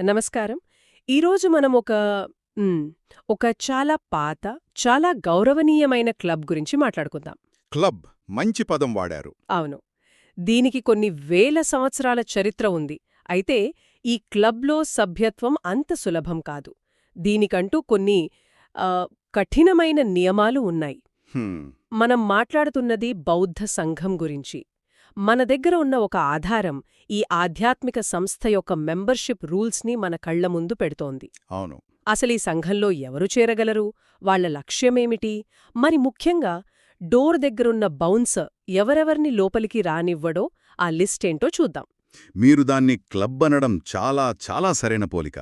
నమస్కారం. ఈరోజు మనం ఒక ఒక చాలా పాత చాలా గౌరవనీయమైన క్లబ్ గురించి మాట్లాడుకుందాం. క్లబ్ మంచి పదం వాడారు. అవును. దీనికి కొన్ని వేల సంవత్సరాల చరిత్ర ఉంది. అయితే ఈ క్లబ్లో సభ్యత్వం అంత సులభం కాదు. దీనికంటూ కొన్ని కఠినమైన నియమాలు ఉన్నాయి. మనం మాట్లాడుతున్నది బౌద్ధ సంఘం గురించి. మన దగ్గర ఉన్న ఒక ఆధారం ఈ ఆధ్యాత్మిక సంస్థ యొక్క మెంబర్షిప్ రూల్స్ని మన కళ్ళ ముందు పెడుతోంది. అవును. అసలీ సంఘంలో ఎవరు చేరగలరు? వాళ్ళ లక్ష్యమేమిటి? మరి ముఖ్యంగా డోర్ దగ్గరున్న బౌన్సర్ ఎవరెవర్ని లోపలికి రానివ్వడో ఆ లిస్టేంటో చూద్దాం. మీరు దాన్ని క్లబ్ అనడం చాలా చాలా సరైన పోలిక.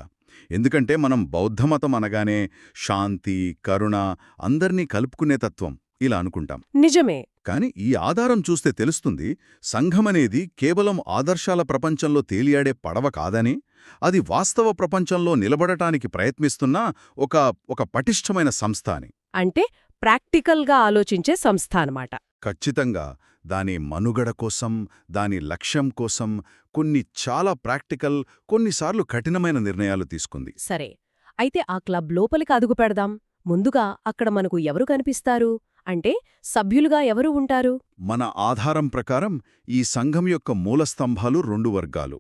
ఎందుకంటే మనం బౌద్ధమతం అనగానే శాంతి కరుణ అందర్నీ కలుపుకునే తత్వం. ఇలా అనుకుంటాం. నిజమే. కాని ఈ ఆధారం చూస్తే తెలుస్తుంది సంఘమనేది కేవలం ఆదర్శాల ప్రపంచంలో తేలియాడే పడవ కాదని అది వాస్తవ ప్రపంచంలో నిలబడటానికి ప్రయత్నిస్తున్న ఒక ఒక పటిష్టమైన సంస్థ అని. అంటే ప్రాక్టికల్గా ఆలోచించే సంస్థ అన్నమాట. ఖచ్చితంగా దాని మనుగడ కోసం దాని లక్ష్యం కోసం కొన్ని చాలా ప్రాక్టికల్ కొన్నిసార్లు కఠినమైన నిర్ణయాలు తీసుకుంది. సరే అయితే ఆ క్లబ్ లోపలికి అదుగు పెడదాం. ముందుగా అక్కడ మనకు ఎవరు కనిపిస్తారు? అంటే సభ్యులుగా ఎవరు ఉంటారు? మన ఆధారం ప్రకారం ఈ సంఘం యొక్క మూలస్తంభాలు రెండు వర్గాలు.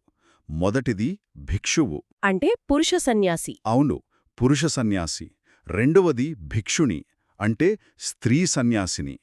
మొదటిది భిక్షువు. అంటే పురుష సన్యాసి. అవును పురుష సన్యాసి. రెండవది భిక్షుని అంటే స్త్రీ సన్యాసిని.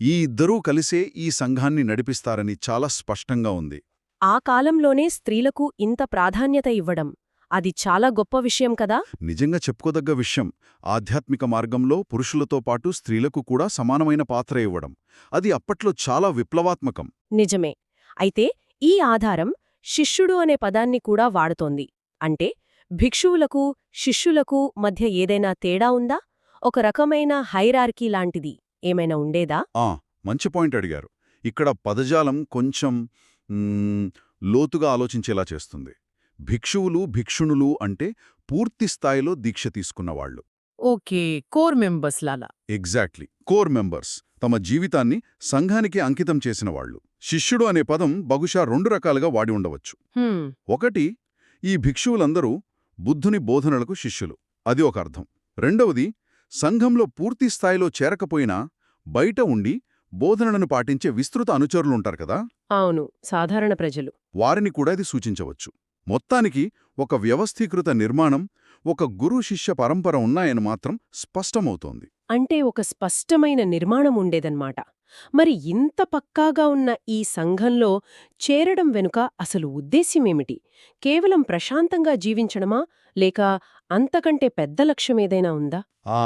ఈ ఇద్దరూ కలిసే ఈ సంఘాన్ని నడిపిస్తారని చాలా స్పష్టంగా ఉంది. ఆ కాలంలోనే స్త్రీలకు ఇంత ప్రాధాన్యత ఇవ్వడం. అది చాలా గొప్ప విషయం కదా? నిజంగా చెప్పుకోదగ్గ విషయం ఆధ్యాత్మిక మార్గంలో పురుషులతో పాటు స్త్రీలకు కూడా సమానమైన పాత్ర ఇవ్వడం. అది అప్పట్లో చాలా విప్లవాత్మకం. నిజమే. అయితే ఈ ఆధారం శిష్యుడు అనే పదాన్ని కూడా వాడుతోంది. అంటే భిక్షువులకు శిష్యులకు మధ్య ఏదైనా తేడా ఉందా? ఒక రకమైన హైరార్కీ లాంటిది ఏమైనా ఉండేదా? ఆ మంచి పాయింట్ అడిగారు. ఇక్కడ పదజాలం కొంచెం లోతుగా ఆలోచించేలా చేస్తుంది. భిక్షువులు భిక్షుణులు అంటే పూర్తి స్థాయిలో దీక్ష తీసుకున్నవాళ్ళు ఓకే కోర్ మెంబర్స్ లాలా? Exactly core members. తమ జీవితాన్ని సంఘానికి అంకితం చేసినవాళ్ళు శిష్యుడు అనే పదం బహుశా రెండు రకాలుగా వాడి ఉండవచ్చు. ఒకటి ఈ భిక్షువులందరూ బుద్ధుని బోధనలకు శిష్యులు. అది ఒక అర్థం. రెండవది సంఘంలో పూర్తి స్థాయిలో చేరకపోయినా బయట ఉండి బోధనలను పాటించే విస్తృత అనుచరులుంటారు కదా? అవును సాధారణ ప్రజలు. వారిని కూడా ఇది సూచించవచ్చు. మొత్తానికి ఒక వ్యవస్థీకృత నిర్మాణం ఒక గురు శిష్య పరంపర ఉన్నాయని మాత్రం స్పష్టమవుతోంది. అంటే ఒక స్పష్టమైన నిర్మాణం ఉండేదన్నమాట. మరి ఇంత పక్కాగా ఉన్న ఈ సంఘంలో చేరడం వెనుక అసలు ఉద్దేశ్యమేమిటి? కేవలం ప్రశాంతంగా జీవించడమా? లేక అంతకంటే పెద్ద లక్ష్యమేదైనా ఉందా? ఆ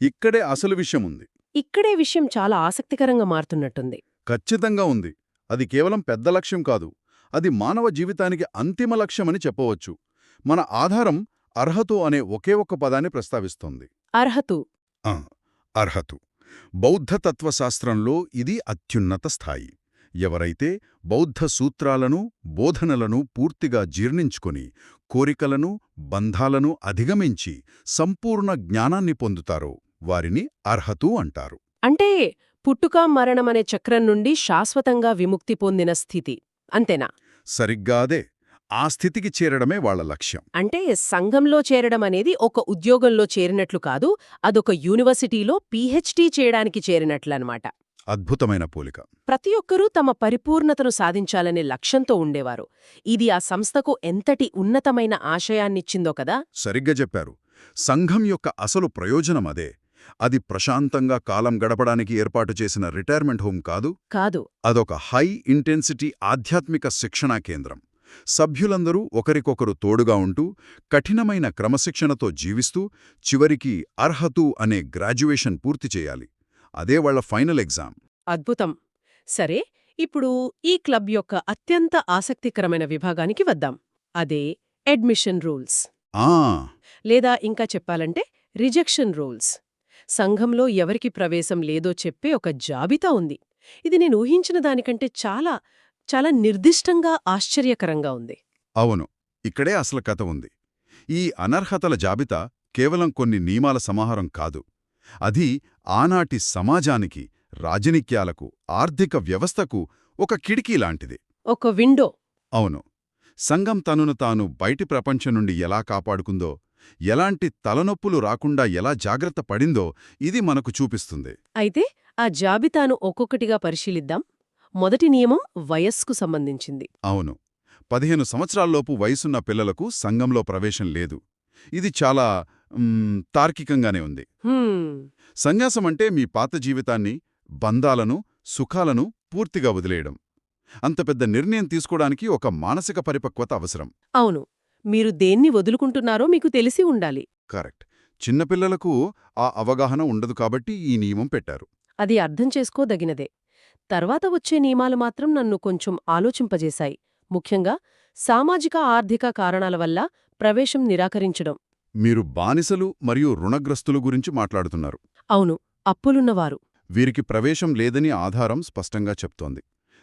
ఇక్కడే అసలు విషయముంది ఇక్కడే విషయం చాలా ఆసక్తికరంగా మారుతున్నట్టుంది. ఖచ్చితంగా ఉంది. అది కేవలం పెద్ద లక్ష్యం కాదు. అది మానవ జీవితానికి అంతిమ లక్ష్యమని చెప్పవచ్చు. మన ఆధారం అర్హతు అనే ఒకే ఒక్క పదాన్ని ప్రస్తావిస్తోంది. అర్హతు. ఆ, అర్హతు. బౌద్ధ తత్వశాస్త్రంలో ఇది అత్యున్నత స్థాయి. ఎవరైతే బౌద్ధ సూత్రాలను బోధనలను పూర్తిగా జీర్ణించుకొని కోరికలను బంధాలను అధిగమించి సంపూర్ణ జ్ఞానాన్ని పొందుతారో వారిని అర్హతు అంటారు. అంటే పుట్టుక మరణమనే చక్రం నుండి శాశ్వతంగా విముక్తి పొందిన స్థితి. అంతేనా? సరిగ్గా అదే. ఆ స్థితికి చేరడమే వాళ్ళ లక్ష్యం. అంటే సంఘంలో చేరడం అనేది ఒక ఉద్యోగంలో చేరినట్లు కాదు అదొక యూనివర్సిటీలో పీహెచ్డీ చేయడానికి చేరినట్లనమాట. అద్భుతమైన పోలిక. ప్రతి ఒక్కరూ తమ పరిపూర్ణతను సాధించాలనే లక్ష్యంతో ఉండేవారు. ఇది ఆ సంస్థకు ఎంతటి ఉన్నతమైన ఆశయాన్నిచ్చిందో కదా? సరిగ్గా చెప్పారు. సంఘం యొక్క అసలు ప్రయోజనం అదే. అది ప్రశాంతంగా కాలం గడపడానికి ఏర్పాటు చేసిన రిటైర్మెంట్ హోం కాదు. కాదు. అదొక హై ఇంటెన్సిటీ ఆధ్యాత్మిక శిక్షణా కేంద్రం. సభ్యులందరూ ఒకరికొకరు తోడుగా ఉంటూ కఠినమైన క్రమశిక్షణతో జీవిస్తూ చివరికి అర్హతు అనే గ్రాడ్యుయేషన్ పూర్తి చేయాలి. అదే వాళ్ళ ఫైనల్ ఎగ్జామ్. అద్భుతం. సరే ఇప్పుడు ఈ క్లబ్ యొక్క అత్యంత ఆసక్తికరమైన విభాగానికి వద్దాం. అదే అడ్మిషన్ రూల్స్. ఆ! లేదా ఇంకా చెప్పాలంటే రిజెక్షన్ రూల్స్. సంఘంలో ఎవరికి ప్రవేశం లేదో చెప్పే ఒక జాబితా ఉంది. ఇది నేను ఊహించిన దానికంటే చాలా చాలా నిర్దిష్టంగా ఆశ్చర్యకరంగా ఉంది. అవును ఇక్కడే అసలు కథ ఉంది. ఈ అనర్హతల జాబితా కేవలం కొన్ని నియమాల సమాహారం కాదు. అది ఆనాటి సమాజానికి రాజనీక్యాలకు ఆర్థిక వ్యవస్థకు ఒక కిటికీ లాంటిది. ఒక విండో. అవును సంఘం తనను తాను బయటి ప్రపంచం నుండి ఎలా కాపాడుకుందో ఎలాంటి తలనొప్పులు రాకుండా ఎలా జాగ్రత్త పడిందో ఇది మనకు చూపిస్తుంది. అయితే ఆ జాబితాను ఒక్కొక్కటిగా పరిశీలిద్దాం. మొదటి నియమం వయస్సుకు సంబంధించింది. అవును. పదిహేను సంవత్సరాల్లోపు వయసున్న పిల్లలకు సంఘంలో ప్రవేశం లేదు. ఇది చాలా తార్కికంగానే ఉంది. సన్యాసం అంటే మీ పాత జీవితాన్ని బంధాలను సుఖాలను పూర్తిగా వదిలేయడం. అంత పెద్ద నిర్ణయం తీసుకోవడానికి ఒక మానసిక పరిపక్వత అవసరం. అవును. మీరు దేన్ని వదులుకుంటున్నారో మీకు తెలిసి ఉండాలి. కరెక్ట్. చిన్నపిల్లలకు ఆ అవగాహన ఉండదు కాబట్టి ఈ నియమం పెట్టారు. అది అర్థం చేసుకోదగినదే. తర్వాత వచ్చే నియమాలు మాత్రం నన్ను కొంచెం ఆలోచింపజేశాయి. ముఖ్యంగా సామాజిక ఆర్థిక కారణాల వల్ల ప్రవేశం నిరాకరించడం. మీరు బానిసలు మరియు రుణగ్రస్తుల గురించి మాట్లాడుతున్నారు. అవును అప్పులున్నవారు. వీరికి ప్రవేశం లేదని ఆధారం స్పష్టంగా చెప్తోంది.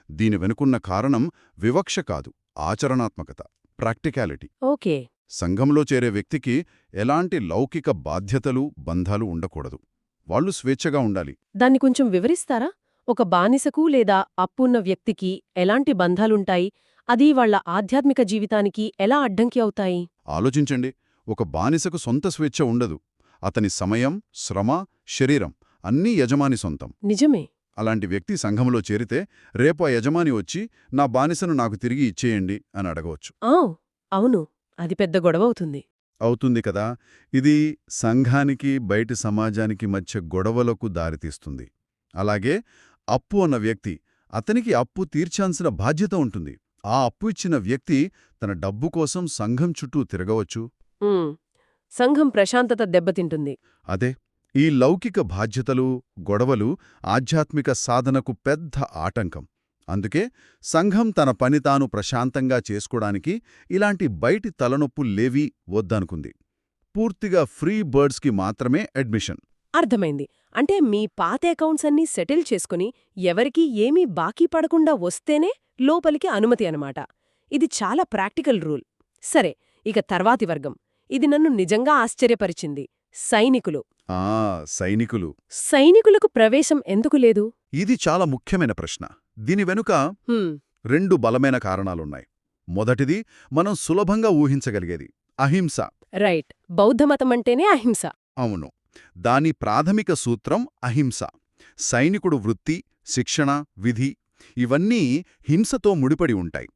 దీని వెనుకున్న కారణం వివక్ష కాదు ఆచరణాత్మకత. ప్రాక్టికాలిటీ. ఓకే. సంఘంలో చేరే వ్యక్తికి ఎలాంటి లౌకిక బాధ్యతలు బంధాలు ఉండకూడదు. వాళ్ళు స్వేచ్ఛగా ఉండాలి. దాన్ని కొంచెం వివరిస్తారా? ఒక బానిసకు లేదా అప్పున్న వ్యక్తికి ఎలాంటి బంధాలుంటాయి? అది వాళ్ళ ఆధ్యాత్మిక జీవితానికి ఎలా అడ్డంకి అవుతాయి? ఆలోచించండి. ఒక బానిసకు సొంత స్వేచ్ఛ ఉండదు. అతని సమయం శ్రమ శరీరం అన్నీ యజమాని సొంతం. నిజమే. అలాంటి వ్యక్తి సంఘంలో చేరితే రేపు ఆ యజమాని వచ్చి నా బానిసను నాకు తిరిగి ఇచ్చేయండి అని అడగవచ్చు. అవును. అది పెద్ద గొడవ అవుతుంది అవుతుంది కదా. ఇది సంఘానికి బయటి సమాజానికి మధ్య గొడవలకు దారితీస్తుంది. అలాగే అప్పు అన్న వ్యక్తి అతనికి అప్పు తీర్చాల్సిన బాధ్యత ఉంటుంది. ఆ అప్పు ఇచ్చిన వ్యక్తి తన డబ్బు కోసం సంఘం చుట్టూ తిరగవచ్చు. సంఘం ప్రశాంతత దెబ్బతింటుంది. అదే. ఈ లౌకిక బాధ్యతలు గొడవలు ఆధ్యాత్మిక సాధనకు పెద్ద ఆటంకం. అందుకే సంఘం తన పని తాను ప్రశాంతంగా చేసుకోవడానికి ఇలాంటి బయటి తలనొప్పుల్లేవీ వద్దనుకుంది. పూర్తిగా ఫ్రీ బర్డ్స్కి మాత్రమే అడ్మిషన్. అర్థమైంది. అంటే మీ పాత అకౌంట్స్ అన్నీ సెటిల్ చేసుకుని ఎవరికీ ఏమీ బాకీ పడకుండా వస్తేనే లోపలికి అనుమతి అనమాట ఇది చాలా ప్రాక్టికల్ రూల్. సరే ఇక తర్వాతి వర్గం. ఇది నన్ను నిజంగా ఆశ్చర్యపరిచింది. సైనికులు. ఆ సైనికులు. సైనికులకు ప్రవేశం ఎందుకు లేదు? ఇది చాలా ముఖ్యమైన ప్రశ్న. దీని వెనుక రెండు బలమైన కారణాలున్నాయి. మొదటిది మనం సులభంగా ఊహించగలిగేది అహింస. రైట్. బౌద్ధమతమంటేనే అహింస. అవును. దాని ప్రాథమిక సూత్రం అహింస. సైనికుడు వృత్తి శిక్షణ విధి ఇవన్నీ హింసతో ముడిపడి ఉంటాయి.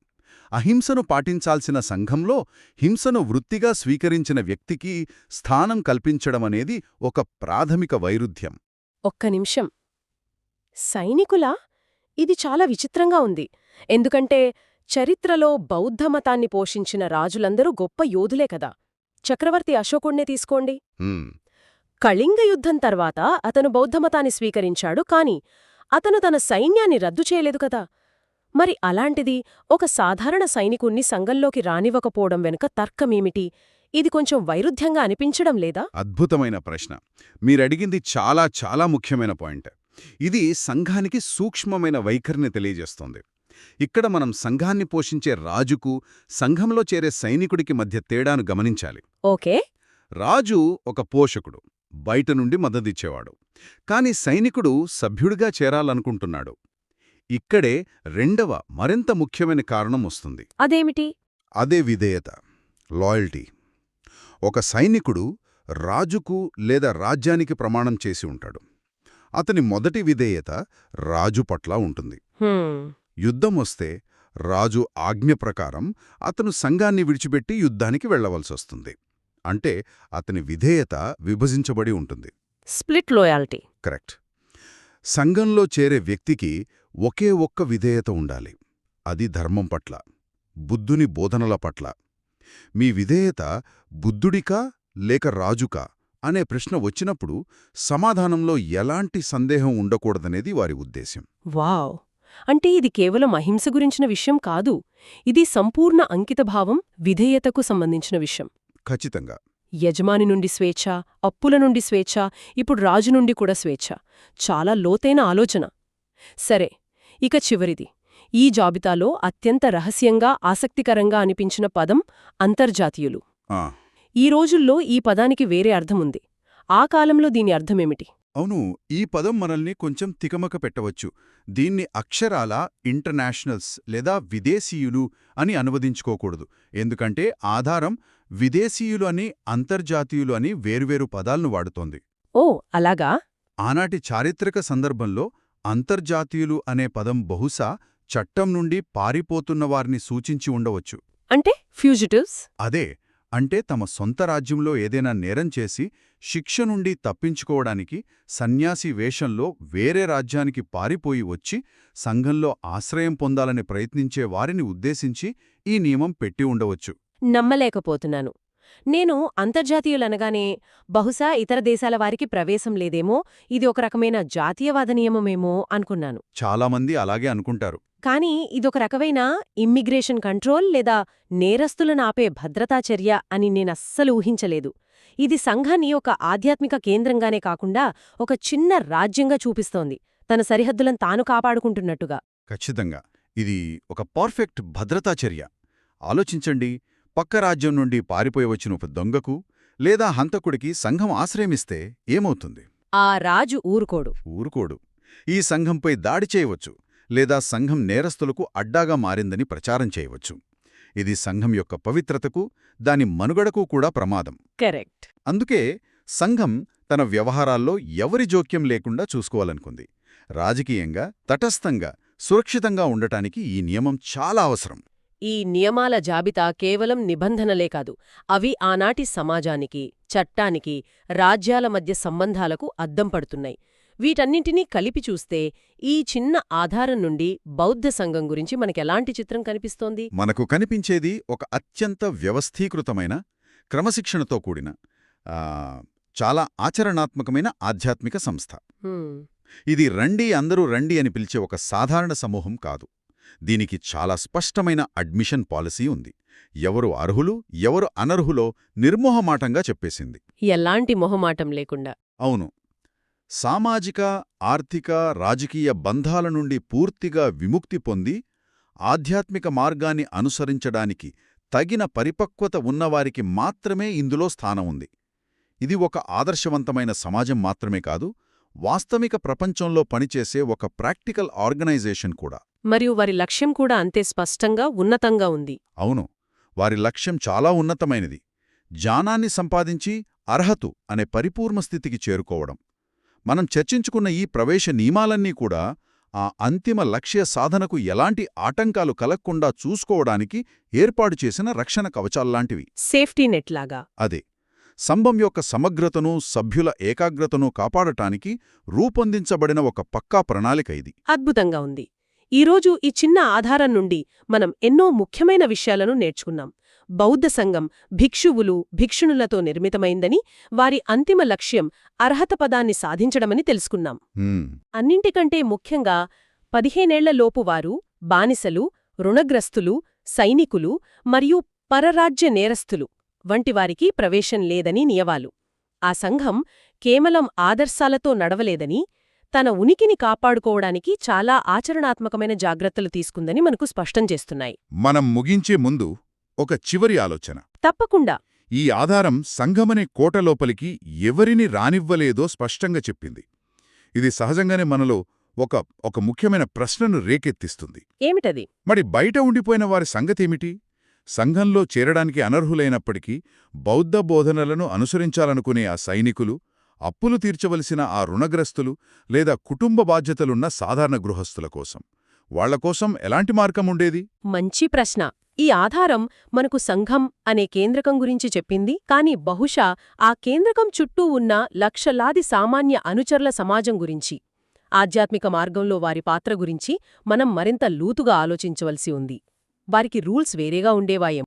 అహింసను పాటించాల్సిన సంఘంలో హింసను వృత్తిగా స్వీకరించిన వ్యక్తికి స్థానం కల్పించడమనేది ఒక ప్రాథమిక వైరుధ్యం. ఒక్క నిమిషం. సైనికులా? ఇది చాలా విచిత్రంగా ఉంది. ఎందుకంటే చరిత్రలో బౌద్ధమతాన్ని పోషించిన రాజులందరూ గొప్ప యోధులే కదా. చక్రవర్తి అశోకుణ్ణే తీసుకోండి. కళింగ యుద్ధం తర్వాత అతను బౌద్ధమతాన్ని స్వీకరించాడు కాని అతను తన సైన్యాన్ని రద్దు చేయలేదు కదా. మరి అలాంటిది ఒక సాధారణ సైనికుణ్ణి సంఘంలోకి రానివ్వకపోవడం వెనుక తర్కమేమిటి? ఇది కొంచెం వైరుధ్యంగా అనిపించడం లేదా? అద్భుతమైన ప్రశ్న. మీరడిగింది చాలా చాలా ముఖ్యమైన పాయింట్. ఇది సంఘానికి సూక్ష్మమైన వైఖరిని తెలియజేస్తోంది. ఇక్కడ మనం సంఘాన్ని పోషించే రాజుకు సంఘంలో చేరే సైనికుడికి మధ్య తేడాను గమనించాలి. ఓకే. రాజు ఒక పోషకుడు బయట నుండి మద్దతిచ్చేవాడు. కాని సైనికుడు సభ్యుడిగా చేరాలనుకుంటున్నాడు. ఇక్కడే రెండవ మరింత ముఖ్యమైన కారణం వస్తుంది. అదేమిటి? అదే విధేయత లాయల్టీ. ఒక సైనికుడు రాజుకు లేదా రాజ్యానికి ప్రమాణం చేసి ఉంటాడు. అతని మొదటి విధేయత రాజు పట్ల ఉంటుంది. యుద్ధం వస్తే రాజు ఆజ్ఞ ప్రకారం అతను సంఘాన్ని విడిచిపెట్టి యుద్ధానికి వెళ్ళవలసొస్తుంది అంటే అతని విధేయత విభజించబడి ఉంటుంది. Split loyalty. కరెక్ట్. సంఘంలో చేరే వ్యక్తికి ఒకే ఒక్క విధేయత ఉండాలి. అది ధర్మం పట్ల బుద్ధుని బోధనల పట్ల. మీ విధేయత బుద్ధుడికా లేక రాజుకా అనే ప్రశ్న వచ్చినప్పుడు సమాధానంలో ఎలాంటి సందేహం ఉండకూడదనేది వారి ఉద్దేశ్యం. వావ్! అంటే ఇది కేవలం అహింస గురించిన విషయం కాదు ఇది సంపూర్ణ అంకితభావం విధేయతకు సంబంధించిన విషయం. ఖచ్చితంగా. యజమాని నుండి స్వేచ్ఛ అప్పుల నుండి స్వేచ్ఛ ఇప్పుడు రాజు నుండి కూడా స్వేచ్ఛ. చాలా లోతైన ఆలోచన. సరే ఇక చివరిది. ఈ జాబితాలో అత్యంత రహస్యంగా ఆసక్తికరంగా అనిపించిన పదం అంతర్జాతీయులు. ఆ, ఈ రోజుల్లో ఈ పదానికి వేరే అర్థముంది. ఆ కాలంలో దీని అర్థమేమిటి? అవును ఈ పదం మనల్ని కొంచెం తికమక పెట్టవచ్చు. దీన్ని అక్షరాల ఇంటర్నేషనల్స్ లేదా విదేశీయులు అని అనువదించుకోకూడదు. ఎందుకంటే ఆధారం విదేశీయులు అని అంతర్జాతీయులు అని వేర్వేరు పదాలను వాడుతోంది. ఓ అలాగా? ఆనాటి చారిత్రక సందర్భంలో అంతర్జాతీయులు అనే పదం బహుశా చట్టం నుండి పారిపోతున్న వారిని సూచించి ఉండవచ్చు. అంటే ఫ్యూజిటివ్స్? అదే అంటే తమ సొంత రాజ్యంలో ఏదైనా నేరం చేసి శిక్ష నుండి తప్పించుకోవడానికి సన్యాసి వేషంలో వేరే రాజ్యానికి పారిపోయి వచ్చి సంఘంలో ఆశ్రయం పొందాలని ప్రయత్నించే వారిని ఉద్దేశించి ఈ నియమం పెట్టి ఉండవచ్చు. నమ్మలేకపోతున్నాను. నేను అంతర్జాతీయులనగానే బహుశా ఇతర దేశాల వారికి ప్రవేశం లేదేమో ఇది ఒక రకమైన జాతీయవాద నియమమేమో అనుకున్నాను. చాలామంది అలాగే అనుకుంటారు. కానీ ఇదొక రకమైన ఇమ్మిగ్రేషన్ కంట్రోల్ లేదా నేరస్తులను ఆపే భద్రతా చర్య అని నేనస్సలు ఊహించలేదు. ఇది సంఘాన్ని ఒక ఆధ్యాత్మిక కేంద్రంగానే కాకుండా ఒక చిన్న రాజ్యంగా చూపిస్తోంది. తన సరిహద్దులను తాను కాపాడుకుంటున్నట్టుగా. ఖచ్చితంగా. ఇది ఒక పర్ఫెక్ట్ భద్రతా చర్య. ఆలోచించండి పక్క రాజ్యం నుండి పారిపోయి వచ్చిన ఒక దొంగకు లేదా హంతకుడికి సంఘం ఆశ్రయమిస్తే ఏమవుతుంది? ఆ రాజు ఊరుకోడు. ఊరుకోడు. ఈ సంఘంపై దాడి చేయవచ్చు లేదా సంఘం నేరస్తులకు అడ్డాగా మారిందని ప్రచారం చేయవచ్చు. ఇది సంఘం యొక్క పవిత్రతకు దాని మనుగడకు కూడా ప్రమాదం. కరెక్ట్. అందుకే సంఘం తన వ్యవహారాల్లో ఎవరి జోక్యం లేకుండా చూసుకోవాలనుకుంది. రాజకీయంగా తటస్థంగా సురక్షితంగా ఉండటానికి ఈ నియమం చాలా అవసరం. ఈ నియమాల జాబితా కేవలం నిబంధనలే కాదు అవి ఆనాటి సమాజానికి చట్టానికి రాజ్యాల మధ్య సంబంధాలకు అద్దం పడుతున్నాయి. వీటన్నింటినీ కలిపి చూస్తే ఈ చిన్న ఆధారం నుండి బౌద్ధ సంఘం గురించి మనకెలాంటి చిత్రం కనిపిస్తోంది? మనకు కనిపించేది ఒక అత్యంత వ్యవస్థీకృతమైన క్రమశిక్షణతో కూడిన చాలా ఆచరణాత్మకమైన ఆధ్యాత్మిక సంస్థ. ఇది రండి అందరూ రండి అని పిలిచే ఒక సాధారణ సమూహం కాదు. దీనికి చాలా స్పష్టమైన అడ్మిషన్ పాలసీ ఉంది. ఎవరు అర్హులు ఎవరు అనర్హులో నిర్మోహమాటంగా చెప్పేసింది. ఎలాంటి మొహమాటం లేకుండా. అవును. సామాజిక ఆర్థిక రాజకీయ బంధాల నుండి పూర్తిగా విముక్తి పొంది ఆధ్యాత్మిక మార్గాన్ని అనుసరించడానికి తగిన పరిపక్వత ఉన్నవారికి మాత్రమే ఇందులో స్థానం ఉంది. ఇది ఒక ఆదర్శవంతమైన సమాజం మాత్రమే కాదు వాస్తవిక ప్రపంచంలో పనిచేసే ఒక ప్రాక్టికల్ ఆర్గనైజేషన్ కూడా. మరియు వారి లక్ష్యం కూడా అంతే స్పష్టంగా ఉన్నతంగా ఉంది. అవును. వారి లక్ష్యం చాలా ఉన్నతమైనది. జ్ఞానాన్ని సంపాదించి అర్హతు అనే పరిపూర్ణ స్థితికి చేరుకోవడం. మనం చర్చించుకున్న ఈ ప్రవేశ నియమాలన్నీ కూడా ఆ అంతిమ లక్ష్య సాధనకు ఎలాంటి ఆటంకాలు కలగకుండా చూసుకోవడానికి ఏర్పాటు చేసిన రక్షణ కవచాల్లాంటివి సేఫ్టీ నెట్ లాగా. అదే. సంభం యొక్క సమగ్రతను సభ్యుల ఏకాగ్రతను కాపాడటానికి రూపొందించబడిన ఒక పక్కా ప్రణాళిక ఇది. అద్భుతంగా ఉంది. ఈరోజు ఈ చిన్న ఆధారం నుండి మనం ఎన్నో ముఖ్యమైన విషయాలను నేర్చుకున్నాం. బౌద్ధ సంఘం భిక్షువులు భిక్షుణులతో నిర్మితమైందని వారి అంతిమ లక్ష్యం అర్హత పదాన్ని సాధించడమని తెలుసుకున్నాం. అన్నింటికంటే ముఖ్యంగా పదిహేనేళ్ళలోపు వారు బానిసలు రుణగ్రస్తులు సైనికులు మరియు పరరాజ్య నేరస్తులు వంటివారికి ప్రవేశం లేదని నియవాలు ఆ సంఘం కేవలం ఆదర్శాలతో నడవలేదని తన ఉనికిని కాపాడుకోవడానికి చాలా ఆచరణాత్మకమైన జాగ్రత్తలు తీసుకుందని మనకు స్పష్టం చేస్తున్నాయి. మనం ముగించే ముందు ఒక చివరి ఆలోచన. తప్పకుండా. ఈ ఆధారం సంఘమనే కోట లోపలికి ఎవరిని రానివ్వలేదో స్పష్టంగా చెప్పింది. ఇది సహజంగానే మనలో ఒక ఒక ముఖ్యమైన ప్రశ్నను రేకెత్తిస్తుంది. ఏమిటది? మరి బయట ఉండిపోయిన వారి సంగతేమిటి సంఘంలో చేరడానికి అనర్హులైనప్పటికీ బౌద్ధ బోధనలను అనుసరించాలనుకునే ఆ సైనికులు అప్పులు తీర్చవలసిన ఆ రుణగ్రస్తులు లేదా కుటుంబ బాధ్యతలున్న సాధారణ గృహస్థుల కోసం. వాళ్ళ కోసం ఎలాంటి మార్గం ఉండేది? మంచి ప్రశ్న. ఈ ఆధారం మనకు సంఘం అనే కేంద్రకం గురించి చెప్పింది. కాని బహుశా ఆ కేంద్రకం చుట్టూ ఉన్న లక్షలాది సామాన్య అనుచరుల సమాజం గురించి ఆధ్యాత్మిక మార్గంలో వారి పాత్ర గురించి మనం మరింత లూతుగా ఆలోచించవలసి ఉంది. వారికి రూల్స్ వేరేగా ఉండేవాయేం.